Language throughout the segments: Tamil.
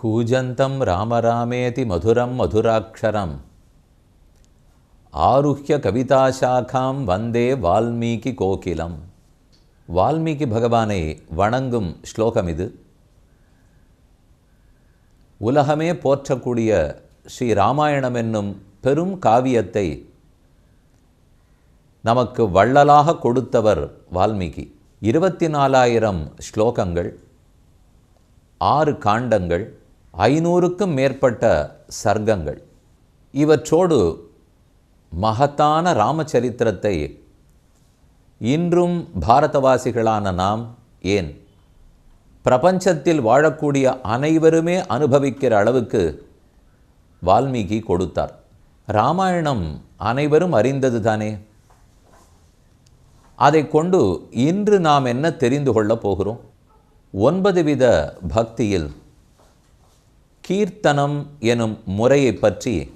కూజంతం రామరామేతి మధురం మధురాక్షరం ఆరుహ్య கவிதாசாகாம் வந்தே வால்மீகி கோகிலம். வால்மீகி பகவானை வணங்கும் ஸ்லோகம் இது. உலகமே போற்றக்கூடிய ஸ்ரீ ராமாயணம் என்னும் பெரும் காவியத்தை நமக்கு வள்ளலாக கொடுத்தவர் வால்மீகி. இருபத்தி நாலாயிரம் ஸ்லோகங்கள் ஆறு காண்டங்கள் ஐநூறுக்கும் மேற்பட்ட சர்க்கங்கள். இவற்றோடு மகத்தான ராமச்சரித்திரத்தை இன்றும் பாரதவாசிகளான நாம் ஏன் பிரபஞ்சத்தில் வாழக்கூடிய அனைவருமே அனுபவிக்கிற அளவுக்கு வால்மீகி கொடுத்தார். ராமாயணம் அனைவரும் அறிந்தது தானே அதை கொண்டு இன்று நாம் என்ன தெரிந்து கொள்ளப் போகிறோம்? ஒன்பது வித பக்தியில் கீர்த்தனம் எனும் முறையை பற்றி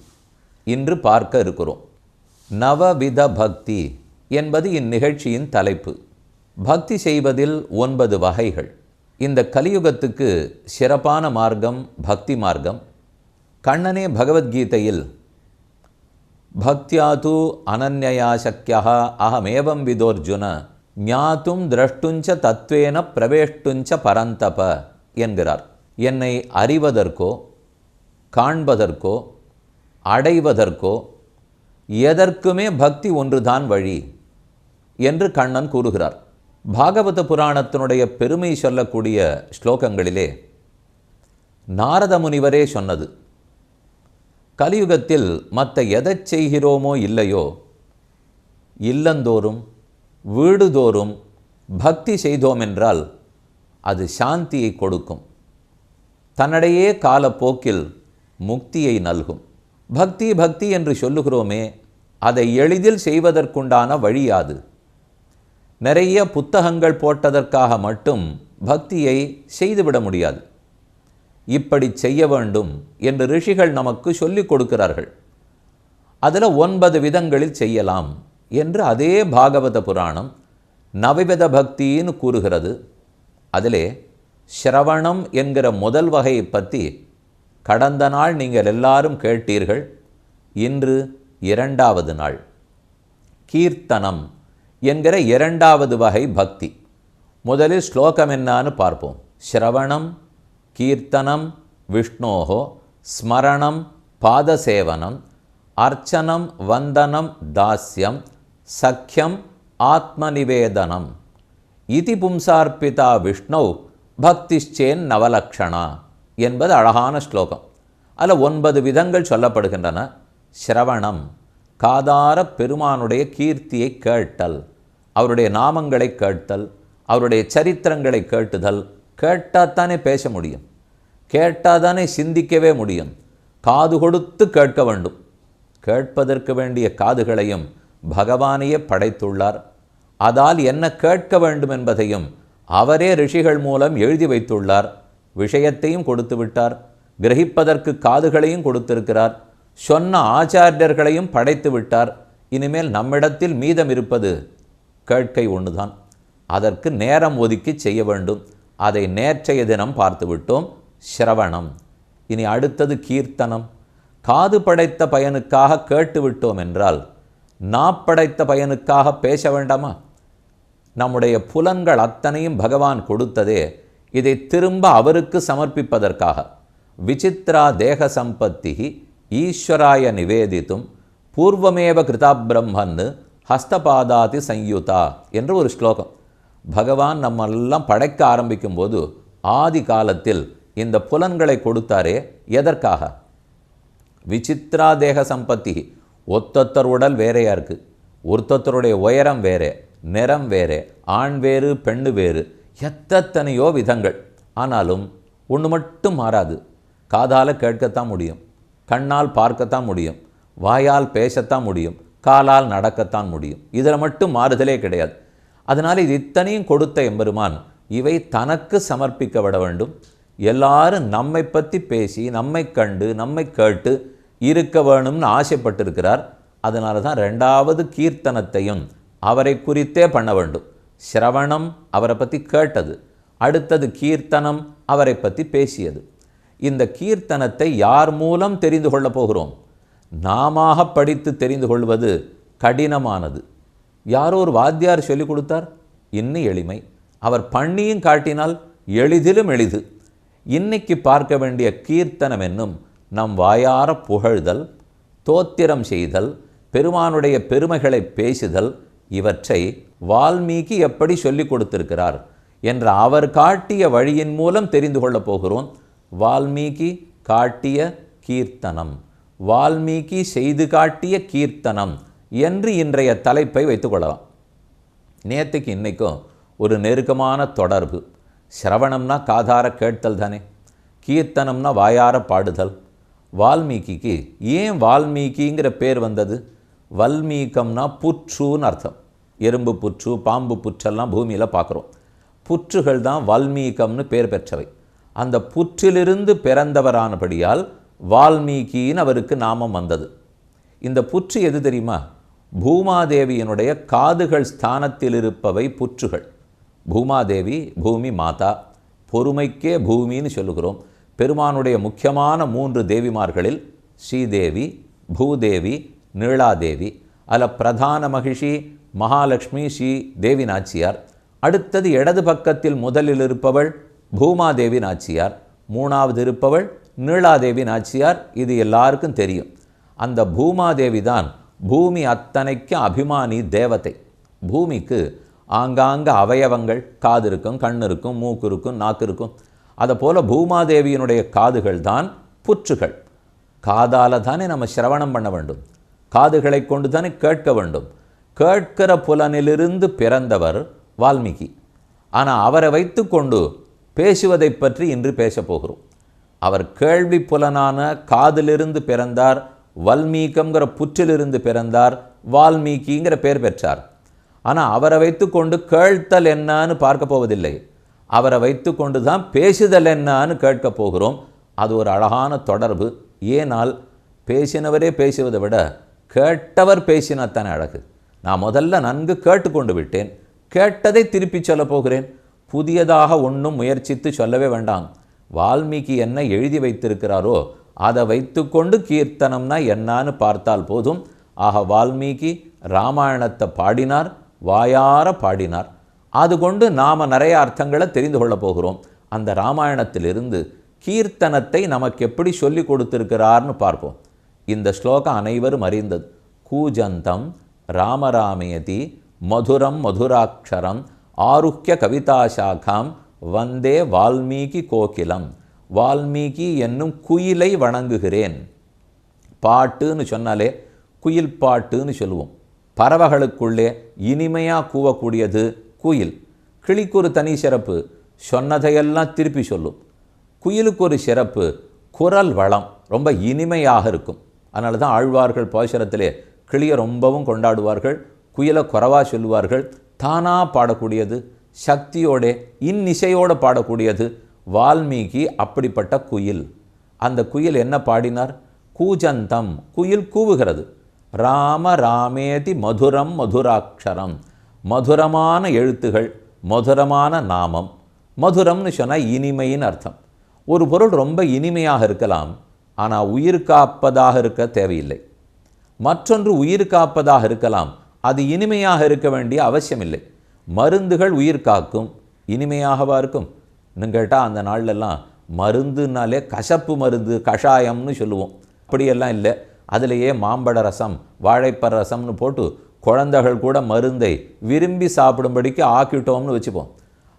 இன்று பார்க்க இருக்கிறோம். நவவித பக்தி என்பது இந்நிகழ்ச்சியின் தலைப்பு. பக்தி செய்வதில் ஒன்பது வகைகள். இந்த கலியுகத்துக்கு சிறப்பான மார்க்கம் பக்தி மார்க்கம். கண்ணனே பகவத்கீதையில் பக்தியாது அனன்யா சக்கியா அகமேவம் விதோர்ஜுன ஞாத்தும் திரஷ்டுஞ்ச தத்வேன பிரவேஷ்டுஞ்ச பரந்தப என்கிறார். என்னை அறிவதற்கோ காண்பதற்கோ அடைவதற்கோ எதற்குமே பக்தி ஒன்றுதான் வழி என்று கண்ணன் கூறுகிறார். பாகவத புராணத்தினுடைய பெருமை சொல்லக்கூடிய ஸ்லோகங்களிலே நாரத முனிவரே சொன்னது கலியுகத்தில் மற்ற எதை செய்கிறோமோ இல்லையோ இல்லந்தோறும் வீடுதோறும் பக்தி செய்தோமென்றால் அது சாந்தியை கொடுக்கும். தன்னிடையே காலப்போக்கில் முக்தியை நல்கும். பக்தி பக்தி என்று சொல்லுகிறோமே அதை எளிதில் செய்வதற்குண்டான வழியாது நிறைய புத்தகங்கள் போட்டதற்காக மட்டும் பக்தியை செய்துவிட முடியாது. இப்படி செய்ய வேண்டும் என்று ரிஷிகள் நமக்கு சொல்லிக் கொடுக்கிறார்கள். அதில் ஒன்பது விதங்களில் செய்யலாம் என்று அதே பாகவத புராணம் நவவித பக்தின்னு கூறுகிறது. அதிலே சிரவணம் என்கிற முதல் வகையை பற்றி கடந்த நாள் நீங்கள் எல்லாரும் கேட்டீர்கள். இன்று இரண்டாவது நாள். கீர்த்தனம் என்கிற இரண்டாவது வகை பக்தி. முதலில் ஸ்லோகம் என்னான்னு பார்ப்போம். ஸ்ரவணம் கீர்த்தனம் விஷ்ணோகோ ஸ்மரணம் பாதசேவனம் அர்ச்சனம் வந்தனம் தாஸ்யம் சக்கியம் ஆத்மநிவேதனம். இதி பும்சார்பிதா விஷ்ணு பக்திஷ்சேன் நவலக்ஷணா என்பது அழகான ஸ்லோகம். அதில் ஒன்பது விதங்கள் சொல்லப்படுகின்றன. சிரவணம் காதார பெருமானுடைய கீர்த்தியை கேட்டல் அவருடைய நாமங்களை கேட்டல் அவருடைய சரித்திரங்களை கேட்டுதல். கேட்டாத்தானே பேச முடியும். கேட்டாதானே சிந்திக்கவே முடியும். காது கொடுத்து கேட்க வேண்டும். கேட்பதற்கு வேண்டிய காதுகளையும் பகவானையே படைத்துள்ளார். அதால் என்ன கேட்க வேண்டும் என்பதையும் அவரே ரிஷிகள் மூலம் எழுதி வைத்துள்ளார். விஷயத்தையும் கொடுத்து விட்டார். கிரகிப்பதற்கு காதுகளையும் கொடுத்திருக்கிறார். சொன்ன ஆச்சாரியர்களையும் படைத்து விட்டார். இனிமேல் நம்மிடத்தில் மீதம் இருப்பது கேட்கை ஒன்றுதான் அதற்கு நேரம் ஒதுக்கி செய்ய வேண்டும். அதை நேற்றைய தினம் பார்த்துவிட்டோம் சிரவணம். இனி அடுத்தது கீர்த்தனம். காது படைத்த பயனுக்காக கேட்டுவிட்டோம் என்றால் நாப்படைத்த பயனுக்காக பேச வேண்டாமா? நம்முடைய புலன்கள் அத்தனையும் பகவான் கொடுத்ததே இதை திரும்ப அவருக்கு சமர்ப்பிப்பதற்காக. விசித்ரா தேக சம்பத்தி ஈஸ்வராய நிவேதித்தும் பூர்வமேவ கிருதா பிரம்மன்னு ஹஸ்தபாதாதி சயுதா என்று ஒரு ஸ்லோகம். பகவான் நம்மெல்லாம் படைக்க ஆரம்பிக்கும் போது ஆதி காலத்தில் இந்த புலன்களை கொடுத்தாரே எதற்காக? விசித்ரா தேக சம்பத்தி ஒத்தொத்தர் உடல் வேறையாக இருக்குது ஒருத்தொத்தருடைய உயரம் வேறே. நிறம் வேறு ஆண் வேறு பெண்ணு வேறு எத்தனையோ விதங்கள். ஆனாலும் ஒன்று மட்டும் மாறாது. காதால் கேட்கத்தான் முடியும். கண்ணால் பார்க்கத்தான் முடியும். வாயால் பேசத்தான் முடியும். காலால் நடக்கத்தான் முடியும். இதில் மட்டும் மாறுதலே கிடையாது. அதனால் இது இத்தனையும் கொடுத்த எம்பெருமான் இவை தனக்கு சமர்ப்பிக்கப்பட வேண்டும். எல்லாரும் நம்மை பற்றி பேசி நம்மை கண்டு நம்மை கேட்டு இருக்க வேணும்னு ஆசைப்பட்டிருக்கிறார். அதனால தான் ரெண்டாவது கீர்த்தனத்தையும் அவரை குறித்தே பண்ண வேண்டும். சிரவணம் அவரை பற்றி கேட்டது. அடுத்தது கீர்த்தனம் அவரை பற்றி பேசியது. இந்த கீர்த்தனத்தை யார் மூலம் தெரிந்து கொள்ளப் போகிறோம்? நாம படித்து தெரிந்து கொள்வது கடினமானது. யாரோ ஒரு வாத்தியார் சொல்லிக் கொடுத்தார் இன்னும் எளிமை. அவர் பண்ணியும் காட்டினால் எளிதிலும் எளிது. இன்னைக்கு பார்க்க வேண்டிய கீர்த்தனம் என்னும் நம் வாயார புகழ்தல் தோத்திரம் செய்தல் பெருமானுடைய பெருமைகளை பேசுதல் இவற்றை வால்மீகி எப்படி சொல்லிக் கொடுத்திருக்கிறார் என்ற அவர் காட்டிய வழியின் மூலம் தெரிந்து கொள்ளப் போகிறோம். வால்மீகி காட்டிய கீர்த்தனம். வால்மீகி செய்து காட்டிய கீர்த்தனம் என்று இன்றைய தலைப்பை வைத்துக்கொள்ளலாம் நேற்றுக்கு இன்றைக்கும் ஒரு நெருக்கமான தொடர்பு. சிரவணம்னா காதார கேட்டல் தானே. கீர்த்தனம்னா வாயார பாடுதல். வால்மீகிக்கு ஏன் வால்மீகிங்கிற பேர் வந்தது? வல்மீகம்னா புற்றுன்னு அர்த்தம். எறும்பு புற்று பாம்பு புற்றெல்லாம் பூமியில் பார்க்குறோம் புற்றுகள் தான் வால்மீகம்னு பேர் பெற்றவை. அந்த புற்றிலிருந்து பிறந்தவரானபடியால் வால்மீகின்னு அவருக்கு நாமம் வந்தது. இந்த புற்று எது தெரியுமா? பூமாதேவியினுடைய காதுகள் ஸ்தானத்தில் இருப்பவை புற்றுகள். பூமாதேவி பூமி மாதா பொறுமைக்கே பூமின்னு சொல்லுகிறோம். பெருமானுடைய முக்கியமான மூன்று தேவிமார்களில் ஸ்ரீதேவி பூதேவி நீளாதேவி அதில் பிரதான மகிஷி மகாலட்சுமி ஸ்ரீ தேவி நாச்சியார். அடுத்தது இடது பக்கத்தில் முதலில் இருப்பவள் பூமாதேவி நாச்சியார். மூணாவது இருப்பவள் நீளாதேவி நாச்சியார். இது எல்லாருக்கும் தெரியும். அந்த பூமாதேவி தான் பூமி அத்தனைக்கு அபிமானி தேவதை. பூமிக்கு ஆங்காங்க அவயவங்கள் காது இருக்கும் கண் இருக்கும் மூக்கு இருக்கும் நாக்கு இருக்கும். அதை போல பூமாதேவியினுடைய காதுகள் தான் புற்றுகள். காதால தானே நம்ம சிரவணம் பண்ண வேண்டும். காதுகளை கொண்டு தானே கேட்க வேண்டும். கேட்கிற புலனிலிருந்து பிறந்தவர் வால்மீகி. ஆனால் அவரை வைத்துக்கொண்டு பேசுவதை பற்றி இன்று பேசப்போகிறோம் அவர் கேள்வி புலனான காதிலிருந்து பிறந்தார் வல்மீகம்ங்கிற புற்றிலிருந்து பிறந்தார் வால்மீகிங்கிற பெயர் பெற்றார். ஆனால் அவரை வைத்துக்கொண்டு கேழ்த்தல் என்னன்னு பார்க்க போவதில்லை. அவரை வைத்துக்கொண்டு தான் பேசுதல் என்னன்னு கேட்க போகிறோம். அது ஒரு அழகான தொடர்பு. ஏனால் பேசினவரே பேசுவதை விட கேட்டவர் பேசினாத்தானே அழகு. நான் முதல்ல நன்கு கேட்டுக்கொண்டு விட்டேன். கேட்டதை திருப்பி சொல்லப் போகிறேன். புதியதாக ஒன்றும் முயற்சித்து சொல்லவே வேண்டாம். வால்மீகி என்ன எழுதி வைத்திருக்கிறாரோ அதை வைத்துக்கொண்டு கீர்த்தனம்னா என்னான்னு பார்த்தால் போதும். ஆக வால்மீகி ராமாயணத்தை பாடினார் வாயார பாடினார். அது கொண்டு நாம் நிறைய அர்த்தங்களை தெரிந்து கொள்ளப் போகிறோம். அந்த ராமாயணத்திலிருந்து கீர்த்தனத்தை நமக்கு எப்படி சொல்லி கொடுத்திருக்கிறார்னு பார்ப்போம். இந்த ஸ்லோகம் அனைவரும் அறிந்தது. கூஜந்தம் ராமராமயதி மதுரம் மதுராட்சரம் ஆருக்கிய கவிதாசாகாம் வந்தே வால்மீகி கோகிலம் வால்மீகி என்னும் குயிலை வணங்குகிறேன். பாட்டுன்னு சொன்னாலே குயில் பாட்டுன்னு சொல்லுவோம். பறவைகளுக்குள்ளே இனிமையாக கூவக்கூடியது குயில். கிளிக்கு ஒரு தனி சிறப்பு சொன்னதையெல்லாம் திருப்பி சொல்லும். குயிலுக்கு ஒரு சிறப்பு குரல் வளம் ரொம்ப இனிமையாக இருக்கும். அதனால தான் ஆழ்வார்கள் பாசுரத்திலே கிளியை ரொம்பவும் கொண்டாடுவார்கள் குயிலை குறவாக சொல்லுவார்கள். தானாக பாடக்கூடியது சக்தியோட இன்னிசையோடு பாடக்கூடியது வால்மீகி அப்படிப்பட்ட குயில். அந்த குயில் என்ன பாடினார்? கூஜந்தம் குயில் கூவுகிறது. ராம ராமேதி மதுரம் மதுராட்சரம். மதுரமான எழுத்துகள் மதுரமான நாமம். மதுரம்னு சொன்னால் இனிமையின் அர்த்தம். ஒரு பொருள் ரொம்ப இனிமையாக இருக்கலாம் ஆனால் உயிர் காப்பதாக இருக்க தேவையில்லை. மற்றொன்று உயிர் காப்பதாக இருக்கலாம். அது இனிமையாக இருக்க வேண்டிய அவசியமில்லை. மருந்துகள் உயிர் காக்கும் இனிமையாகவா இருக்கும். இன்னும் கேட்டால் அந்த நாள்லெல்லாம் மருந்துனாலே கசப்பு மருந்து கஷாயம்னு சொல்லுவோம். அப்படியெல்லாம் இல்லை. அதிலேயே மாம்பழ ரசம் வாழைப்பழ ரசம்னு போட்டு குழந்தைகள் கூட மருந்தை விரும்பி சாப்பிடும்படிக்கு ஆக்கிட்டோம்னு வச்சுப்போம்.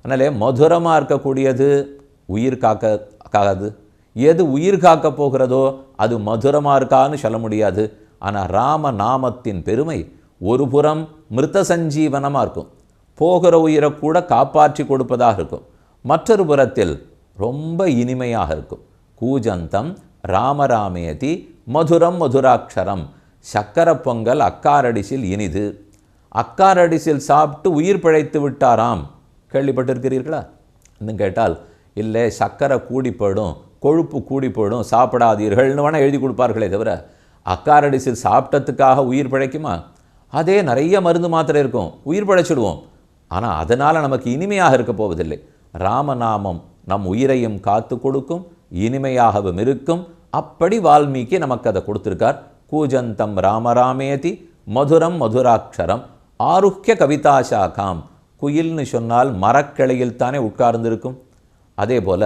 அதனாலே மதுரமாக இருக்கக்கூடியது உயிர் காக்க காக்காது. எது உயிர் காக்க போகிறதோ அது மதுரமாக இருக்கான்னு சொல்ல முடியாது. ஆனால் ராம நாமத்தின் பெருமை ஒரு புறம் மிருத சஞ்சீவனமாக இருக்கும். போகிற உயிரை கூட காப்பாற்றி கொடுப்பதாக இருக்கும். மற்றொரு புறத்தில் ரொம்ப இனிமையாக இருக்கும். கூஜந்தம் ராமராமேதி மதுரம் மதுராட்சரம் சக்கர பொங்கல் அக்காரடிசில் இனிது. அக்காரடிசில் சாப்பிட்டு உயிர் பிழைத்து விட்டாராம். கேள்விப்பட்டிருக்கிறீர்களா? இன்னும் கேட்டால் இல்லை சக்கரை கூடிப்படும். கொழுப்பு கூடி போயிடும். சாப்பிடாதீர்கள்னு வேணால் எழுதி கொடுப்பார்களே தவிர அக்காரடிசில் சாப்பிட்டதுக்காக உயிர் பிழைக்குமா? அதே நிறைய மருந்து மாத்திரை இருக்கும். உயிர் பிழைச்சிடுவோம். ஆனால் அதனால் நமக்கு இனிமையாக இருக்க போவதில்லை. ராமநாமம் நம் உயிரையும் காத்து கொடுக்கும் இனிமையாகவும் இருக்கும். அப்படி வால்மீகி நமக்கு அதை கொடுத்துருக்கார். கூஜந்தம் ராமராமேதி மதுரம் மதுராட்சரம் ஆருக்கிய கவிதாசாகாம். குயில்னு சொன்னால் மரக்கிளையில் தானே உட்கார்ந்திருக்கும். அதே போல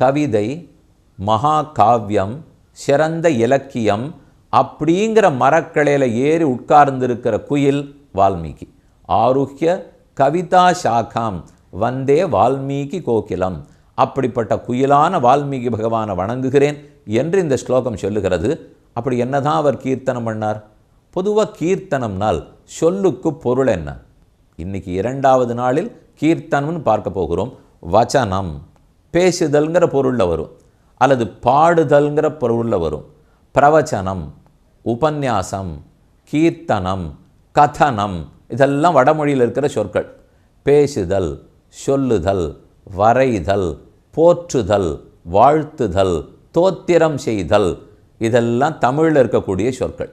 கவிதை மகா காவியம் சிறந்த இலக்கியம் அப்படிங்கிற மரக்கிளையில் ஏறி உட்கார்ந்திருக்கிற குயில் வால்மீகி. ஆருக்கிய கவிதா சாகாம் வந்தே வால்மீகி கோகிலம். அப்படிப்பட்ட குயிலான வால்மீகி பகவானை வணங்குகிறேன் என்று இந்த ஸ்லோகம் சொல்லுகிறது. அப்படி என்னதான் அவர் கீர்த்தனம் பண்ணார்? பொதுவாக கீர்த்தனம்னால் சொல்லுக்கு பொருள் என்ன? இன்னைக்கு இரண்டாவது நாளில் கீர்த்தனம்னு பார்க்க போகிறோம். வச்சனம் பேசுதல்ங்கிற பொருளில் வரும். அல்லது பாடுதல்ங்கிற பொருளில் வரும். பிரவச்சனம் உபன்யாசம் கீர்த்தனம் கதனம் இதெல்லாம் வடமொழியில் இருக்கிற சொற்கள். பேசுதல் சொல்லுதல் வரைதல் போற்றுதல் வாழ்த்துதல் தோத்திரம் செய்தல் இதெல்லாம் தமிழில் இருக்கக்கூடிய சொற்கள்.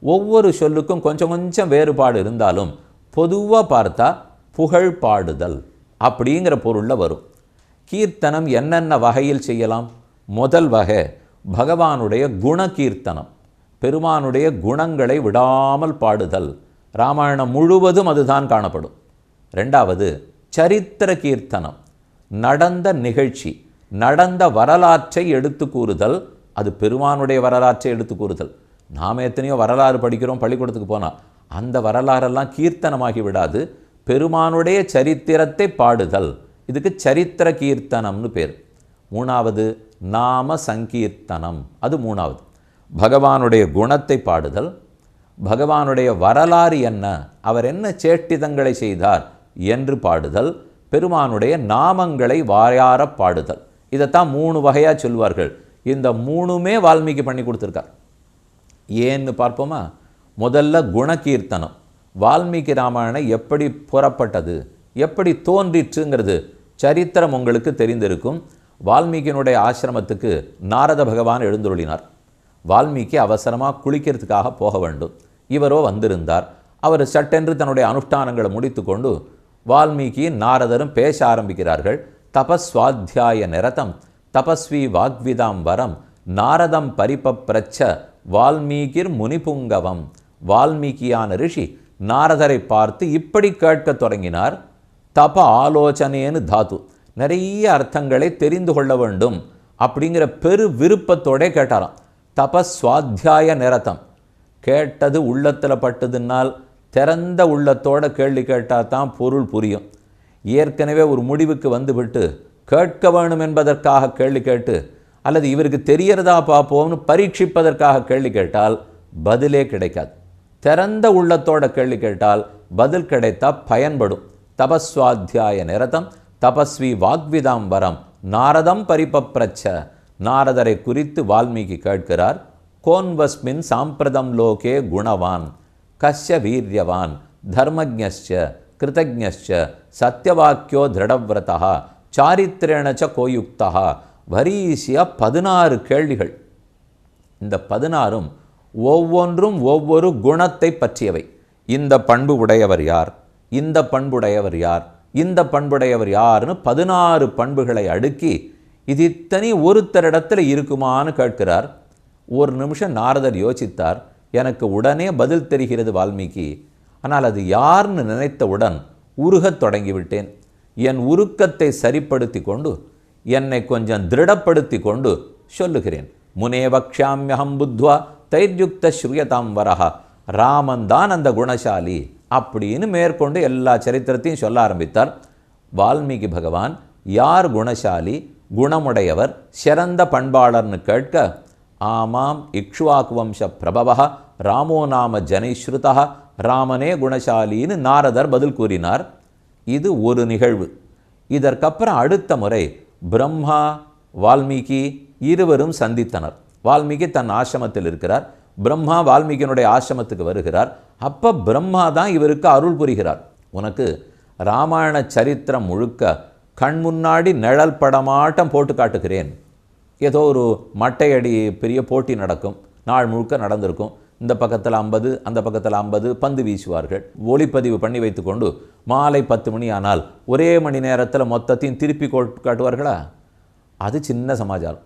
ஒவ்வொரு சொல்லுக்கும் கொஞ்சம் கொஞ்சம் வேறுபாடு இருந்தாலும் பொதுவாக பார்த்தா புகழ் பாடுதல் அப்படிங்கிற பொருளில் வரும். கீர்த்தனம் என்னென்ன வகையில் செய்யலாம்? முதல் வகை பகவானுடைய குண கீர்த்தனம் பெருமானுடைய குணங்களை விடாமல் பாடுதல். ராமாயணம் முழுவதும் அதுதான் காணப்படும். ரெண்டாவது சரித்திர கீர்த்தனம் நடந்த நிகழ்ச்சி நடந்த வரலாற்றை எடுத்து கூறுதல். அது பெருமானுடைய வரலாற்றை எடுத்து கூறுதல். நாம் எத்தனையோ வரலாறு படிக்கிறோம் பள்ளிக்கூடத்துக்கு போனால் அந்த வரலாறெல்லாம் கீர்த்தனமாகி விடாது. பெருமானுடைய சரித்திரத்தை பாடுதல். இதுக்கு சரித்திர கீர்த்தனம்னு பேர். மூணாவது நாம சங்கீர்த்தனம். அது மூணாவது. பகவானுடைய குணத்தை பாடுதல். பகவானுடைய வரலாறு என்ன? அவர் என்ன சேட்டிதங்களை செய்தார் என்று பாடுதல். பெருமானுடைய நாமங்களை வாயார பாடுதல். இதைத்தான் மூணு வகையாக சொல்வார்கள். இந்த மூணுமே வால்மீகி பண்ணி கொடுத்துருக்கார். ஏன்னு பார்ப்போமா? முதல்ல குணகீர்த்தனம். வால்மீகி ராமாயணம் எப்படி புறப்பட்டது? எப்படி தோன்றிற்றுங்கிறது சரித்திரம் உங்களுக்கு தெரிந்திருக்கும். வால்மீகியினுடைய ஆசிரமத்துக்கு நாரத பகவான் எழுந்துருளினார். வால்மீகி அவசரமாக குளிக்கிறதுக்காக போக வேண்டும். இவரோ வந்திருந்தார். அவர் சட்டென்று தன்னுடைய அனுஷ்டானங்களை முடித்துக்கொண்டு வால்மீகியும் நாரதரும் பேச ஆரம்பிக்கிறார்கள். தபஸ்வாத்தியாய நிரதம் தபஸ்வி வாக்விதாம் வரம் நாரதம் பரிபப்ரச்ச வால்மீகிர் முனிபுங்கவம். வால்மீகியான ரிஷி நாரதரை பார்த்து இப்படி கேட்கத் தொடங்கினார். தப ஆலோசனேன்னு தாத்து. நிறைய அர்த்தங்களை தெரிந்து கொள்ள வேண்டும் அப்படிங்கிற பெரு விருப்பத்தோடே கேட்டாராம். தபஸ்வாத்தியாய நிரதம். கேட்டது உள்ளத்தில் பட்டதுனால் திறந்த உள்ளத்தோட கேள்வி கேட்டால் தான் பொருள் புரியும். ஏற்கனவே ஒரு முடிவுக்கு வந்துவிட்டு கேட்க வேணும் என்பதற்காக கேள்வி கேட்டு அல்லது இவருக்கு தெரியறதா பார்ப்போம்னு பரீட்சிப்பதற்காக கேள்வி கேட்டால் பதிலே கிடைக்காது. திறந்த உள்ளத்தோட கேள்வி கேட்டால் பதில் கிடைத்தா பயன்படும். தபஸ்வாத்தியாய நிரதம். தபஸ்வி வாக்விதாம் வரம். நாரதம் பரிபப்ரச்ச. நாரதரை குறித்து வால்மீகி கேட்கிறார் கோன்வஸ்மின் சாம்பிரதம் லோகே குணவான். கஷ்ய வீரியவான். தர்மஜ்ஞச்ச கிருதஜ்ஞச்ச சத்தியவாக்கியோ திருடவிரதா சாரித்திரேண ச கோயுக்தா வரிசையா பதினாறு கேள்விகள். இந்த பதினாறும் ஒவ்வொன்றும் ஒவ்வொரு குணத்தை பற்றியவை. இந்த பண்பு உடையவர் யார்? இந்த பண்புடையவர் யார்? இந்த பண்புடையவர் யாருன்னு பதினாறு பண்புகளை அடுக்கி இது இத்தனை ஒருத்தரிடத்தில் இருக்குமான்னு கேட்கிறார். ஒரு நிமிஷம் நாரதர் யோசித்தார். எனக்கு உடனே பதில் தெரிகிறது வால்மீகி. ஆனால் அது யார்னு நினைத்தவுடன் உருகத் தொடங்கிவிட்டேன். என் உருக்கத்தை சரிப்படுத்தி கொண்டு என்னை கொஞ்சம் திருடப்படுத்தி கொண்டு சொல்லுகிறேன். முனேவக்ஷாமியகம் புத்வா தைர்யுக்த ஸ்ரூயதாம் வரஹா. ராமன் தான் அந்த குணசாலி. அப்படின்னு மேற்கொண்டு எல்லா சரித்திரத்தையும் சொல்ல ஆரம்பித்தார். வால்மீகி பகவான் யார் குணசாலி குணமுடையவர் சிறந்த பண்பாளர்னு கேட்க ஆமாம் இக்ஷ்வாக்கு வம்ச பிரபவா ராமோ நாம ஜனைஸ்ருதா ராமனே குணசாலின்னு நாரதர் பதில் கூறினார். இது ஒரு நிகழ்வு. இதற்கப்புறம் அடுத்த முறை பிரம்மா வால்மீகி இருவரும் சந்தித்தனர். வால்மீகி தன் ஆசிரமத்தில் இருக்கிறார். பிரம்மா வால்மீகியனுடைய ஆசிரமத்துக்கு வருகிறார். அப்போ பிரம்மா தான் இவருக்கு அருள் புரிகிறார். உனக்கு ராமாயண சரித்திரம் முழுக்க கண் முன்னாடி நிழல் படமாட்டம் போட்டு காட்டுகிறேன். ஏதோ ஒரு மட்டையடி பெரிய போட்டி நடக்கும். நாள் முழுக்க நடந்திருக்கும். இந்த பக்கத்தில் ஐம்பது அந்த பக்கத்தில் ஐம்பது பந்து வீசுவார்கள். ஒளிப்பதிவு பண்ணி வைத்துக்கொண்டு மாலை பத்து மணி ஆனால் ஒரே மணி நேரத்தில் மொத்தத்தையும் திருப்பி கோட் காட்டுவார்களா? அது சின்ன சமாச்சாரம்.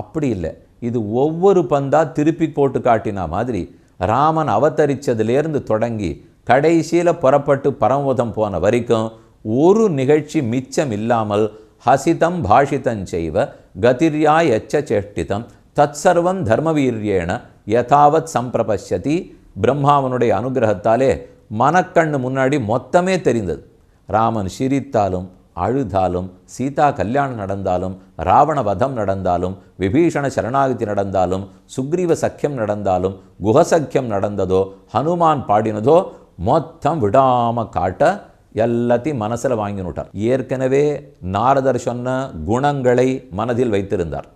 அப்படி இல்லை. இது ஒவ்வொரு பந்தாக திருப்பி போட்டு காட்டினா மாதிரி ராமன் அவதரிச்சதிலேருந்து தொடங்கி கடைசியில் புறப்பட்டு பரமபதம் போன வரைக்கும் ஒரு நிகழ்ச்சி மிச்சம் இல்லாமல் ஹசிதம் பாஷிதம் செய்வ கதிர்யா எச்ச சேஷ்டிதம் தற்சர்வம் தர்மவீரியேன யதாவத் சம்பிரபஷ்யதி பிரம்மாவனுடைய அனுகிரகத்தாலே மனக்கண்ணு முன்னாடி மொத்தமே தெரிந்தது. ராமன் சிரித்தாலும் அழுதாலும் சீதா கல்யாணம் நடந்தாலும் ராவண வதம் நடந்தாலும் விபீஷண சரணாகதி நடந்தாலும் சுக்ரீவ சக்கியம் நடந்தாலும் குஹசக்கியம் நடந்ததோ ஹனுமான் பாடினதோ மொத்தம் விடாம காட்ட எல்லாத்தையும் மனசில் வாங்கினுட்டார் ஏற்கனவே நாரதர் சொன்ன குணங்களை மனதில் வைத்திருந்தார்.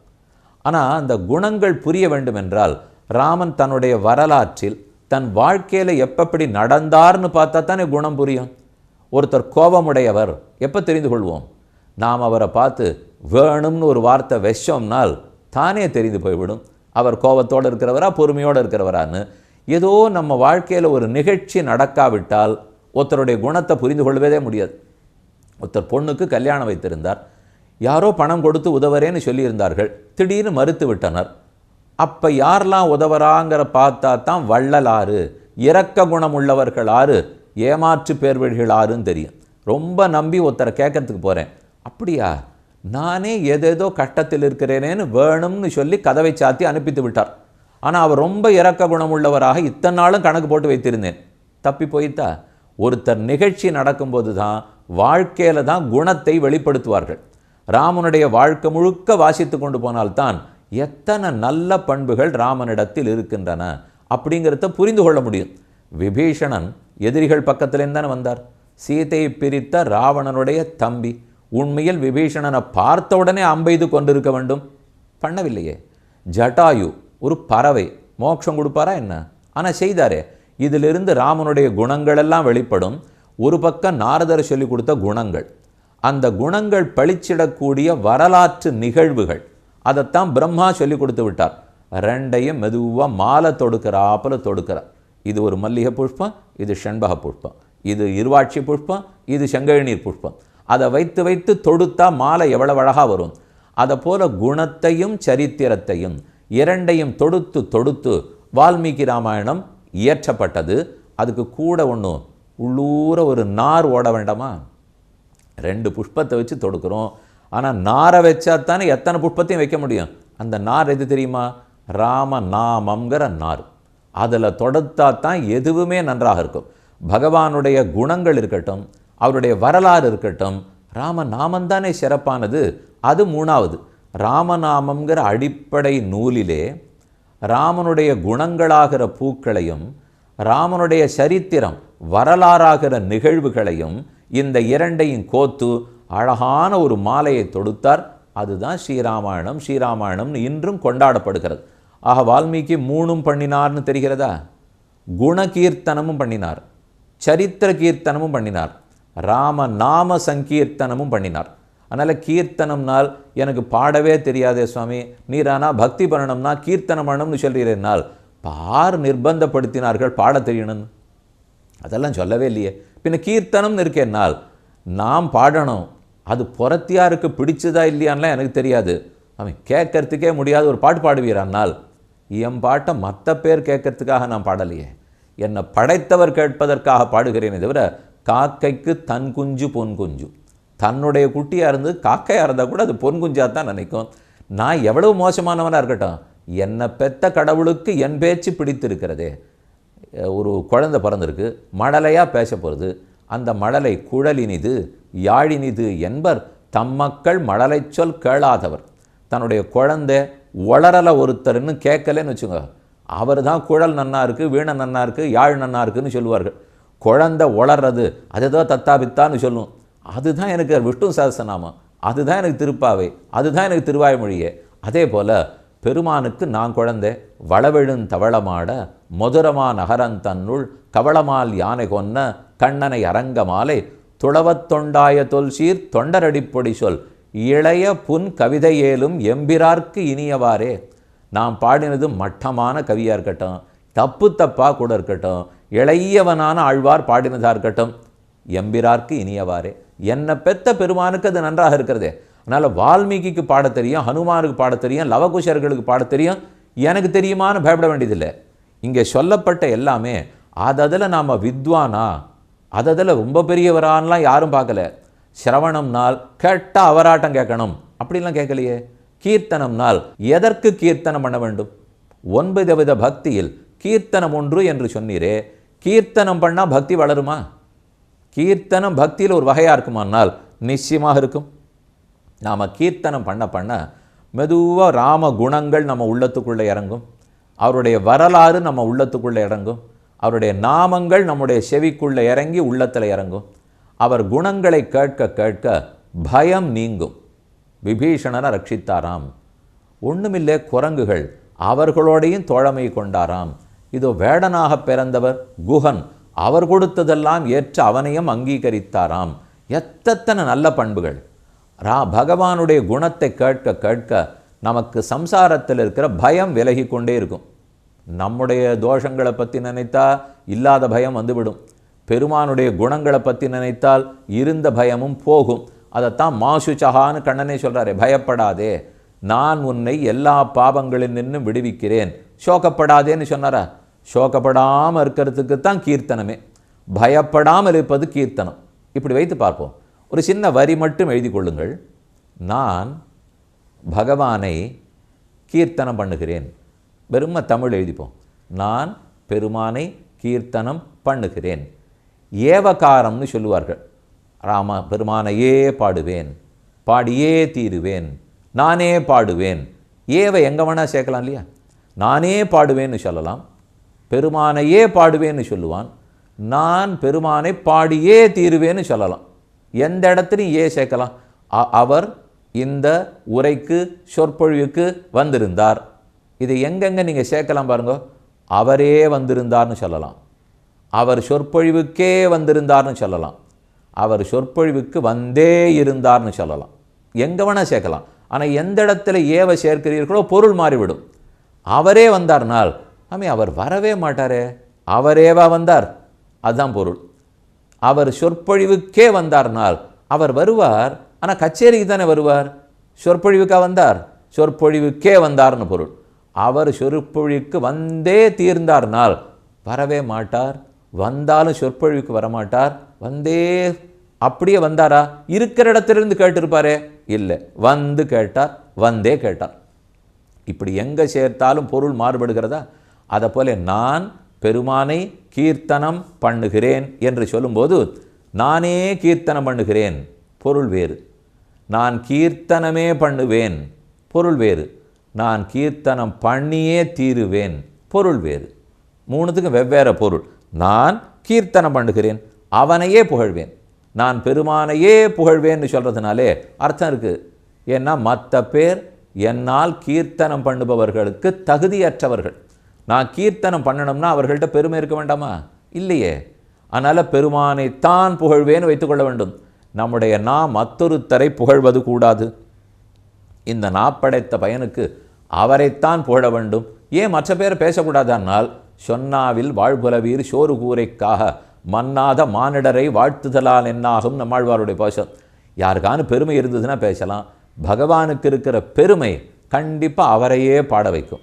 ஆனால் அந்த குணங்கள் புரிய வேண்டும் என்றால் ராமன் தன்னுடைய வரலாற்றில் தன் வாழ்க்கையில் எப்பப்படி நடந்தார்னு பார்த்தா தானே குணம் புரியும். ஒருத்தர் கோபமுடையவர். எப்போ தெரிந்து கொள்வோம்? நாம் அவரை பார்த்து வேணும்னு ஒரு வார்த்தை விஷம்னால் தானே தெரிந்து போய்விடும். அவர் கோபத்தோடு இருக்கிறவரா பொறுமையோடு இருக்கிறவரான்னு? ஏதோ நம்ம வாழ்க்கையில் ஒரு நிகழ்ச்சி நடக்காவிட்டால் ஒருத்தருடைய குணத்தை புரிந்து கொள்வதே முடியாது. ஒருத்தர் பொண்ணுக்கு கல்யாணம் வைத்திருந்தார். யாரோ பணம் கொடுத்து உதவரேன்னு சொல்லியிருந்தார்கள். திடீர்னு மறுத்து விட்டனர். அப்போ யாரெல்லாம் உதவராங்கிற பார்த்தா தான் வள்ளலாறு இரக்க குணம் உள்ளவர்கள் ஆறு. ஏமாற்று பேர்வழிகள் ஆறுன்னு தெரியும். ரொம்ப நம்பி ஒருத்தரை கேட்கறதுக்கு போகிறேன் அப்படியா? நானே ஏதேதோ கட்டத்தில் இருக்கிறேனேன்னு வேணும்னு சொல்லி கதவை சாத்தி அனுப்பித்து விட்டார். ஆனால் அவர் ரொம்ப இறக்க குணமுள்ளவராக இத்தனை நாளும் கணக்கு போட்டு வைத்திருந்தேன். தப்பி போயிட்டா? ஒருத்தர் நிகழ்ச்சி நடக்கும்போது தான் வாழ்க்கையில் தான் குணத்தை வெளிப்படுத்துவார்கள். ராமனுடைய வாழ்க்கை முழுக்க வாசித்து கொண்டு போனால்தான் எத்தனை நல்ல பண்புகள் ராமனிடத்தில் இருக்கின்றன அப்படிங்கிறத புரிந்து கொள்ள முடியும். விபீஷணன் எதிரிகள் பக்கத்துலேருந்து தானே வந்தார். சீதையை பிரித்த ராவணனுடைய தம்பி உண்மையில் விபீஷணனை பார்த்த உடனே அம்பெய்து கொண்டிருக்க வேண்டும். பண்ணவில்லையே. ஜட்டாயு ஒரு பறவை மோட்சம் கொடுப்பாரா என்ன? ஆனால் செய்தாரே. இதிலிருந்து ராமனுடைய குணங்களெல்லாம் வெளிப்படும். ஒரு பக்கம் நாரதர் சொல்லி கொடுத்த குணங்கள். அந்த குணங்கள் பளிச்சிடக்கூடிய வரலாற்று நிகழ்வுகள். அதைத்தான் பிரம்மா சொல்லி கொடுத்து விட்டார். ரெண்டையும் மெதுவாக மாலை தொடுக்கிறாப்பில் தொடுக்கிறார். இது ஒரு மல்லிகை புஷ்பம் இது செண்பக புஷ்பம். இது இருவாட்சி புஷ்பம் இது செங்கழுநீர் புஷ்பம். அதை வைத்து வைத்து தொடுத்தா மாலை எவ்வளவு அழகாக வரும். அதை போல குணத்தையும் சரித்திரத்தையும் இரண்டையும் தொடுத்து தொடுத்து வால்மீகி ராமாயணம் இயற்றப்பட்டது. அதுக்கு கூட ஒன்று உள்ளூர ஒரு நார் ஓட வேண்டாமா? ரெண்டு புஷ்பத்தை வச்சு தொடுக்கிறோம். ஆனால் நாரை வச்சா தானே எத்தனை புஷ்பத்தையும் வைக்க முடியும்? அந்த நார் எது தெரியுமா? ராம நாமங்கிற நார். அதில் தொடுத்தா தான் எதுவுமே நன்றாக இருக்கும். பகவானுடைய குணங்கள் இருக்கட்டும் அவருடைய வரலாறு இருக்கட்டும் ராம நாமந்தானே சிறப்பானது. அது மூணாவது. ராமநாமங்கிற அடிப்படை நூலிலே ராமனுடைய குணங்களாகிற பூக்களையும் ராமனுடைய சரித்திரம் வரலாறாகிற நிகழ்வுகளையும் இந்த இரண்டையும் கோத்து அழகான ஒரு மாலையை தொடுத்தார். அதுதான் ஸ்ரீராமாயணம் ஸ்ரீராமாயணம்னு இன்றும் கொண்டாடப்படுகிறது. ஆக வால்மீகி மூணும் பண்ணினார்னு தெரிகிறதா? குணகீர்த்தனமும் பண்ணினார். சரித்திர கீர்த்தனமும் பண்ணினார். ராம நாம சங்கீர்த்தனமும் பண்ணினார். அதனால் கீர்த்தனம்னால் எனக்கு பாடவே தெரியாதே சுவாமி. நீரானா பக்தி பண்ணணும்னா கீர்த்தனம் பண்ணணும்னு சொல்கிறேன்னால் பார் நிர்பந்தப்படுத்தினார்கள் பாட தெரியணும்னு. அதெல்லாம் சொல்லவே இல்லையே. பின்ன கீர்த்தனம்னு இருக்கேன்னால் நாம் பாடணும். அது புறத்தியாருக்கு பிடிச்சதா இல்லையான்லாம் எனக்கு தெரியாது. அவன் கேட்கறதுக்கே முடியாத ஒரு பாட்டு பாடுவீரானால் என் பாட்டை மற்ற பேர் கேட்கறதுக்காக நான் பாடலையே. என்னை படைத்தவர் கேட்பதற்காக பாடுகிறேனே தவிர காக்கைக்கு தன் குஞ்சு பொன் குஞ்சு. தன்னுடைய குட்டியாக இருந்து காக்கையாக இருந்தால் கூட அது பொன் குஞ்சாக தான் நினைக்கும். நான் எவ்வளவு மோசமானவனாக இருக்கட்டும் என்னை பெத்த கடவுளுக்கு என் பேச்சு பிடித்திருக்கிறதே. ஒரு குழந்தை பிறந்திருக்கு மழலையாக பேச போகிறது அந்த மழலை குழலினிது யாழினிது என்பர் தம்மக்கள் மழலை சொல் கேளாதவர். தன்னுடைய குழந்தை வளரல ஒருத்தர்னு கேட்கலன்னு வச்சுங்க அவர் தான் குழல் நன்னா இருக்குது வீணை நன்னா இருக்குது யாழ் நன்னா இருக்குதுன்னு சொல்லுவார்கள். குழந்தை வளர்றது அதுதான் தத்தாபித்தான்னு சொல்லும். அதுதான் எனக்கு விஷ்ணு சகசநாமம் அதுதான் எனக்கு திருப்பாவை. அதுதான் எனக்கு திருவாய்மொழியே. அதே போல் பெருமானுக்கு நான் குழந்தை வளவெழுந் தவளமாட மதுரமா நகரந்தன்னுள் கவளமால் யானை கொன்ன கண்ணனை அரங்க மாலை துளவத் தொண்டாய தொல்சீர் தொண்டரடிப்பொடி சொல். இளைய புன் கவிதை ஏலும் எம்பிரார்க்கு இனியவாறே. நாம் பாடினது மட்டமான கவியாக இருக்கட்டும் தப்பு தப்பாக கூட இருக்கட்டும் இளையவனான ஆழ்வார் பாடினதாக இருக்கட்டும் எம்பிரார்க்கு இனியவாறே. என்னை பெத்த பெருமானுக்கு அது நன்றாக இருக்கிறதே. அதனால் வால்மீகிக்கு பாடத் தெரியும் ஹனுமானுக்கு பாடத் தெரியும் லவகுஷர்களுக்கு பாடத் தெரியும். எனக்கு தெரியுமான்னு பயப்பட வேண்டியதில்லை. இங்கே சொல்லப்பட்ட எல்லாமே அததில் நாம் வித்வானா? அததில் ரொம்ப பெரியவரான்லாம் யாரும் பார்க்கல. சிரவணம்னால் கேட்டால் அவராட்டம் கேட்கணும். அப்படிலாம் கேட்கலையே. கீர்த்தனம்னால் எதற்கு கீர்த்தனம் பண்ண வேண்டும்? ஒன்பது வித பக்தியில் கீர்த்தனம் ஒன்று என்று சொன்னீரே. கீர்த்தனம் பண்ணால் பக்தி வளருமா? கீர்த்தனம் பக்தியில் ஒரு வகையாக இருக்குமானால் நிச்சயமாக இருக்கும். நாம் கீர்த்தனம் பண்ண பண்ண மெதுவாக ராம குணங்கள் நம்ம உள்ளத்துக்குள்ளே இறங்கும். அவருடைய வரலாறு நம்ம உள்ளத்துக்குள்ளே இறங்கும். அவருடைய நாமங்கள் நம்முடைய செவிக்குள்ளே இறங்கி உள்ளத்தில் இறங்கும். அவர் குணங்களை கேட்க கேட்க பயம் நீங்கும். விபீஷணனை ரட்சித்தாராம். ஒன்றுமில்லை குரங்குகள் அவர்களோடையும் தோழமை கொண்டாராம். இதோ வேடனாக பிறந்தவர் குஹன் அவர் கொடுத்ததெல்லாம் ஏற்று அவனையும் அங்கீகரித்தாராம். எத்தனை நல்ல பண்புகள். ரா பகவானுடைய குணத்தை கேட்க கேட்க நமக்கு சம்சாரத்தில் இருக்கிற பயம் விலகி கொண்டே இருக்கும். நம்முடைய தோஷங்களை பற்றி நினைத்தா இல்லாத பயம் வந்துவிடும். பெருமானுடைய குணங்களை பற்றி நினைத்தால் இருந்த பயமும் போகும். அதைத்தான் மாசுச்சகான்னு கண்ணனே சொல்கிறாரே பயப்படாதே நான் உன்னை எல்லா பாவங்களில் நின்று விடுவிக்கிறேன். சோகப்படாதேன்னு சொன்னாரா? சோகப்படாமல் இருக்கிறதுக்கு தான் கீர்த்தனமே. பயப்படாமல் இருப்பது கீர்த்தனம். இப்படி வைத்து பார்ப்போம். ஒரு சின்ன வரி மட்டும் எழுதி கொள்ளுங்கள். நான் பகவானை கீர்த்தனம் பண்ணுகிறேன். வெறும தமிழ் எழுதிப்போம். நான் பெருமானை கீர்த்தனம் பண்ணுகிறேன். ஏவகாரம்னு சொல்லுவார்கள். ராம பெருமானையே பாடுவேன் பாடியே தீருவேன் நானே பாடுவேன். ஏவை எங்கே வேணால் சேர்க்கலாம் இல்லையா? நானே பாடுவேன்னு சொல்லலாம் பெருமானையே பாடுவேன்னு சொல்லுவான் நான் பெருமானை பாடியே தீருவேன்னு சொல்லலாம். எந்த இடத்துலையும் ஏ சேர்க்கலாம். அ- அவர் இந்த உரைக்கு சொற்பொழிவுக்கு வந்திருந்தார். இதை எங்கெங்கே நீங்கள் சேர்க்கலாம் பாருங்க. அவரே வந்திருந்தார்னு சொல்லலாம். அவர் சொற்பொழிவுக்கே வந்திருந்தார்னு சொல்லலாம். அவர் சொற்பொழிவுக்கு வந்தே இருந்தார்னு சொல்லலாம். எங்கே வேணால் சேர்க்கலாம். ஆனால் எந்த இடத்துல ஏவ சேர்க்கிறீர்களோ பொருள் மாறிவிடும். அவரே வந்தார்னால் ஆமே அவர் வரவே மாட்டாரே. அவரேவா வந்தார்? அதுதான் பொருள். அவர் சொற்பொழிவுக்கே வந்தார்னால் அவர் வருவார். ஆனால் கச்சேரிக்கு தானே வருவார்? சொற்பொழிவுக்காக வந்தார்? சொற்பொழிவுக்கே வந்தார்னு பொருள். அவர் சொற்பொழிவுக்கு வந்தே தீர்ந்தார்னால் வரவே மாட்டார். வந்தாலும் சொற்பொழிவுக்கு வரமாட்டார். வந்தே அப்படியே வந்தாரா? இருக்கிற இடத்துலேருந்து கேட்டிருப்பாரே? இல்லை. வந்து கேட்டார் வந்தே கேட்டார். இப்படி எங்கே சேர்த்தாலும் பொருள் மாறுபடுகிறதா? அதை போல நான் பெருமானை கீர்த்தனம் பண்ணுகிறேன் என்று சொல்லும்போது நானே கீர்த்தனம் பண்ணுகிறேன் பொருள் வேறு. நான் கீர்த்தனமே பண்ணுவேன் பொருள் வேறு. நான் கீர்த்தனம் பண்ணியே தீருவேன் பொருள் வேறு. மூணுத்துக்கும் வெவ்வேறு பொருள். நான் கீர்த்தனம் பண்ணுகிறேன் அவனையே புகழ்வேன். நான் பெருமானையே புகழ்வேன்னு சொல்கிறதுனாலே அர்த்தம் இருக்குது ஏன்னா மற்ற பேர் என்னால் கீர்த்தனம் பண்ணுபவர்களுக்கு தகுதியற்றவர்கள். நான் கீர்த்தனம் பண்ணணும்னா அவர்கள்ட்ட பெருமை இருக்க வேண்டாமா? இல்லையே. அதனால் பெருமானைத்தான் புகழ்வேன்னு வைத்துக்கொள்ள வேண்டும். நம்முடைய நாம் மற்றொருத்தரை புகழ்வது கூடாது. இந்த நாப்படைத்த பயனுக்கு அவரைத்தான் புகழ வேண்டும். ஏன் மற்ற பேர் பேசக்கூடாதானால் சொன்னாவில் வாழ்புலவீர் சோறு கூரைக்காக மன்னாத மானிடரை வாழ்த்துதலால் என்னாகும் நம்மாழ்வாருடைய பாஷம். யாருக்கான பெருமை இருந்ததுன்னா பேசலாம். பகவானுக்கு இருக்கிற பெருமை கண்டிப்பாக அவரையே பாட வைக்கும்.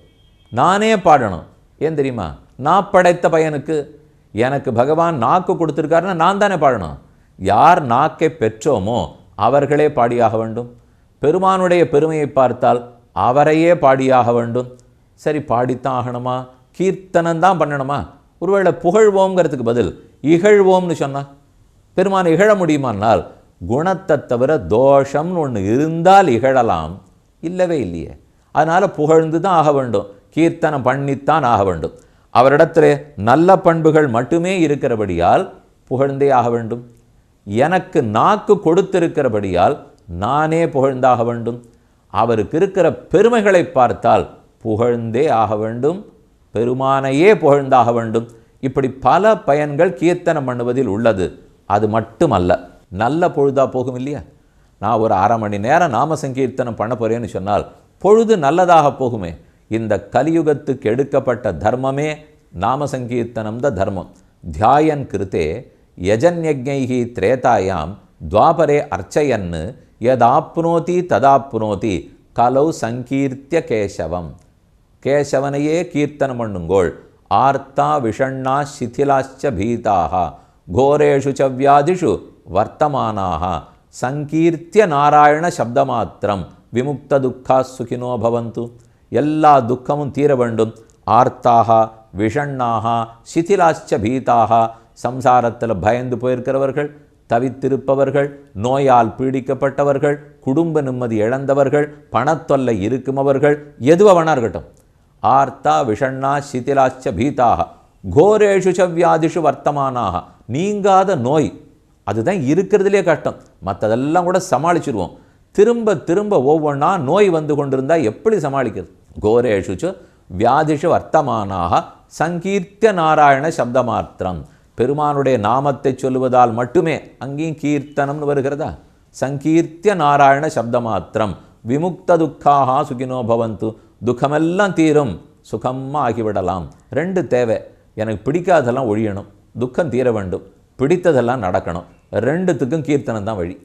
நானே பாடணும். ஏன் தெரியுமா? நான் படைத்த பையனுக்கு எனக்கு பகவான் நாக்கு கொடுத்துருக்காருன்னா நான் தானே பாடணும். யார் நாக்கை பெற்றோமோ அவர்களே பாடியாக வேண்டும். பெருமானுடைய பெருமையை பார்த்தால் அவரையே பாடியாக வேண்டும். சரி பாடித்தான் ஆகணுமா? கீர்த்தனம் தான் பண்ணணுமா? ஒருவேளை புகழ்வோங்கிறதுக்கு பதில் இகழ்வோம்னு சொன்னால் பெருமான் இகழ முடியுமானால் குணத்தை தவிர தோஷம்னு ஒன்று இருந்தால் இகழலாம். இல்லவே இல்லையே. அதனால் புகழ்ந்து தான் ஆக வேண்டும். கீர்த்தனம் பண்ணித்தான் ஆக வேண்டும். அவரிடத்திலே நல்ல பண்புகள் மட்டுமே இருக்கிறபடியால் புகழ்ந்தே ஆக வேண்டும். எனக்கு நாக்கு கொடுத்திருக்கிறபடியால் நானே புகழ்ந்தாக வேண்டும். அவருக்கு இருக்கிற பெருமைகளை பார்த்தால் புகழ்ந்தே ஆக வேண்டும். பெருமானையே புகழ்ந்தாக வேண்டும். இப்படி பல பயன்கள் கீர்த்தனம் பண்ணுவதில் உள்ளது. அது மட்டுமல்ல நல்ல பொழுதா போகும் இல்லையா? நான் ஒரு அரை மணி நேரம் நாம சங்கீர்த்தனம் பண்ண போகிறேன்னு சொன்னால் பொழுது நல்லதாக போகுமே. இந்த கலியுகத்துக்கு எடுக்கப்பட்ட தர்மமே நாம சங்கீர்த்தனம் த தர்மம். தியாயன் கிருத்தே யஜன்யஜைஹி திரேதாயாம் துவாபரே அர்ச்சயன்னு எதாப்னோதி ததாப்னோதி கலௌ சங்கீர்த்திய கேசவம். கேசவனையே கீர்த்தனம் பண்ணுங்கோள் ஆர்த்தா விஷண்ணா சிதிலாச்ச பீதாக கோரேஷு ச வியாதிஷு வர்த்தமானாக சங்கீர்த்திய நாராயண சப்தமாத்திரம் விமுக்த துக்கா சுகினோ பவந்து எல்லா துக்கமும் தீர வேண்டும் ஆர்த்தாக விஷண்ணாக சிதிலாச்ச பீதாக சம்சாரத்தில் பயந்து போயிருக்கிறவர்கள் தவித்திருப்பவர்கள் நோயால் பீடிக்கப்பட்டவர்கள் குடும்ப நிம்மதி இழந்தவர்கள் பணத்தொல்லை இருக்குமவர்கள் எதுவனா இருக்கட்டும் ஆர்த்தா விஷண்ணா சிதிலாச்ச பீதாக. கோரேஷு ச வியாதிஷு வர்த்தமானாக. நீங்காத நோய். அதுதான் இருக்கிறதுலே கஷ்டம். மற்றதெல்லாம் கூட சமாளிச்சிருவோம். திரும்ப திரும்ப ஒவ்வொன்றா நோய் வந்து கொண்டிருந்தால் எப்படி சமாளிக்கிறது? கோரேஷு ச வியாதிஷு வர்த்தமானாக. சங்கீர்த்திய நாராயண சப்தமாத்திரம் பெருமானுடைய நாமத்தை சொல்லுவதால் மட்டுமே அங்கேயும் கீர்த்தனம்னு வருகிறதா? சங்கீர்த்திய நாராயண சப்தமாத்திரம் விமுக்த துக்காக சுகினோ பவந்து. துக்கமெல்லாம் தீரும் சுகமாக ஆகிவிடலாம். ரெண்டு தேவை. எனக்கு பிடிக்காதெல்லாம் ஒழியணும். துக்கம் தீர வேண்டும். பிடித்ததெல்லாம் நடக்கணும். ரெண்டுத்துக்கும் கீர்த்தனம் தான் வழி.